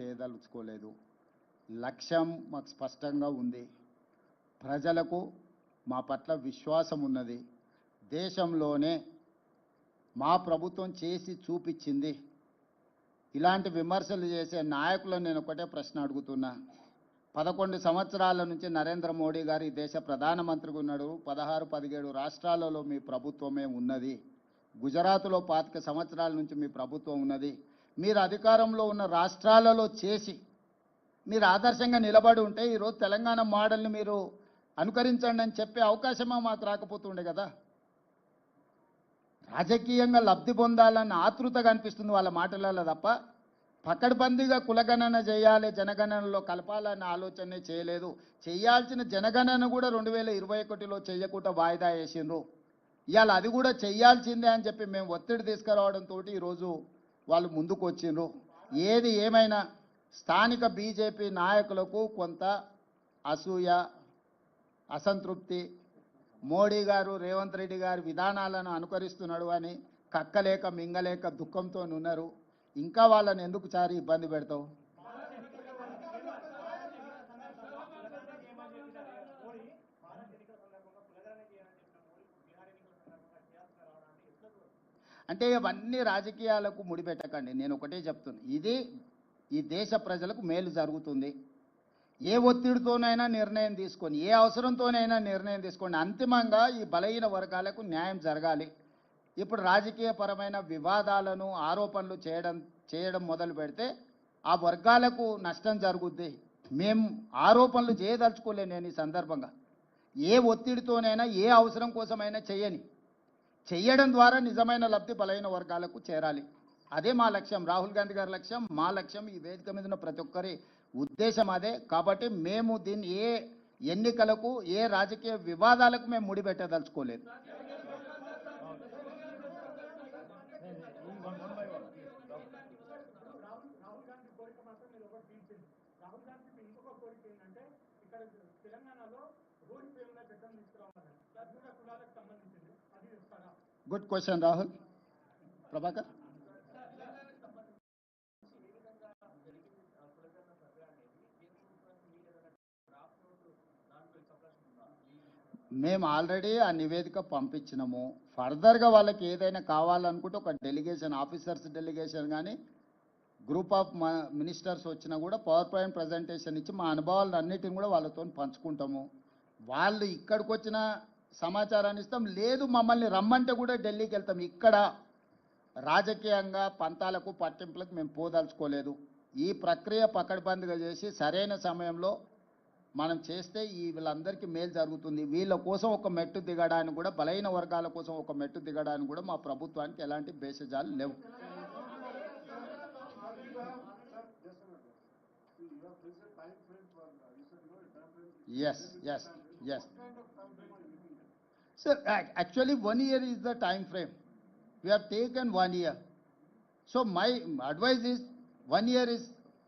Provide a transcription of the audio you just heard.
చేయదలుచుకోలేదు లక్ష్యం మాకు స్పష్టంగా ఉంది. ప్రజలకు మా పట్ల విశ్వాసం ఉన్నది. దేశంలోనే మా ప్రభుత్వం చేసి చూపించింది. ఇలాంటి విమర్శలు చేసే నాయకులను నేను ఒకటే ప్రశ్న అడుగుతున్నా. పదకొండు సంవత్సరాల నుంచి నరేంద్ర మోడీ గారు ఈ దేశ ప్రధానమంత్రిగా ఉన్నాడు. పదహారు పదిహేడు రాష్ట్రాలలో మీ ప్రభుత్వమే ఉన్నది. గుజరాత్లో పాతిక సంవత్సరాల నుంచి మీ ప్రభుత్వం ఉన్నది. మీరు అధికారంలో ఉన్న రాష్ట్రాలలో చేసి మీరు ఆదర్శంగా నిలబడి ఉంటే ఈరోజు తెలంగాణ మోడల్ని మీరు అనుకరించండి అని చెప్పే అవకాశమే మాకు రాకపోతుండే కదా? రాజకీయంగా లబ్ధి పొందాలన్న ఆతృత కనిపిస్తుంది వాళ్ళ మాటలలో తప్ప పకడ్బందీగా కులగణన చేయాలి జనగణనలో కలపాలన్న ఆలోచనే చేయలేదు. చేయాల్సిన జనగణన కూడా రెండు వేల ఇరవై ఒకటిలో చేయకుండా వాయిదా వేసిండ్రు. ఇవాళ అది కూడా చేయాల్సిందే అని చెప్పి మేము ఒత్తిడి తీసుకురావడంతో ఈరోజు వాళ్ళు ముందుకు వచ్చిండ్రు. ఏది ఏమైనా స్థానిక బీజేపీ నాయకులకు కొంత అసూయ అసంతృప్తి. మోడీ గారు రేవంత్ రెడ్డి గారి విధానాలను అనుకరిస్తున్నాడు అని కక్కలేక మింగలేక దుఃఖంతో ఉన్నారు ఇంకా వాళ్ళని ఎందుకు చారి ఇబ్బంది పెడతావు? అంటే ఇవన్నీ రాజకీయాలకు ముడిపెట్టకండి. నేను ఒకటే చెప్తున్నా. ఇది ఈ దేశ ప్రజలకు మేలు జరుగుతుంది. ఏ ఒత్తిడితోనైనా నిర్ణయం తీసుకొని ఏ అవసరంతోనైనా నిర్ణయం తీసుకోండి. అంతిమంగా ఈ బలహీన వర్గాలకు న్యాయం జరగాలి. ఇప్పుడు రాజకీయపరమైన వివాదాలను ఆరోపణలు చేయడం చేయడం మొదలు పెడితే ఆ వర్గాలకు నష్టం జరుగుద్ది. మేము ఆరోపణలు చేయదలుచుకోలే నేను ఈ సందర్భంగా. ఏ ఒత్తిడితోనైనా ఏ అవసరం కోసమైనా చేయని. చేయడం ద్వారా నిజమైన లబ్ధి బలైన వర్గాలకు చేరాలి. అదే మా లక్ష్యం. రాహుల్ గాంధీ గారి లక్ష్యం మా లక్ష్యం ఈ వేదిక మీద ఉన్న ప్రతి ఒక్కరి ఉద్దేశం అదే. కాబట్టి మేము దీన్ని ఏ ఎన్నికలకు ఏ రాజకీయ వివాదాలకు మేము ముడిపెట్టదలుచుకోలేదు. రాహుల్ గాంధీ ఇంకొక కోరిక ఏంటంటే ఇక్కడ తెలంగాణలో రూల్ పేరున చట్టం తీసుకురావాలని. అది కులాలకు సంబంధించింది. గుడ్ క్వశ్చన్ రాహుల్ ప్రభాకర్ మేము ఆల్రెడీ ఆ నివేదిక పంపించినాము. ఫర్దర్గా వాళ్ళకి ఏదైనా కావాలనుకుంటే ఒక డెలిగేషన్ ఆఫీసర్స్ డెలిగేషన్ కానీ గ్రూప్ ఆఫ్ మినిస్టర్స్ వచ్చినా కూడా పవర్ పాయింట్ ప్రజెంటేషన్ ఇచ్చి మా అనుభవాలను అన్నిటిని కూడా వాళ్ళతో పంచుకుంటాము. వాళ్ళు ఇక్కడికి వచ్చిన సమాచారాన్ని ఇస్తాం. లేదు మమ్మల్ని రమ్మంటే కూడా ఢిల్లీకి వెళ్తాం. ఇక్కడ రాజకీయంగా పంతాలకు పట్టింపులకు మేము పోదలుచుకోలేదు. ఈ ప్రక్రియ పకడ్బందీగా చేసి సరైన సమయంలో మనం చేస్తే ఈ వీళ్ళందరికీ మేలు జరుగుతుంది. వీళ్ళ కోసం ఒక మెట్టు దిగడానికి కూడా బలైన వర్గాల కోసం ఒక మెట్టు దిగడానికి కూడా మా ప్రభుత్వానికి ఎలాంటి భేషజాలు లేవు. Yes yes yes Sir, actually, one year is the time frame. We have taken one year. So my advice is, one year is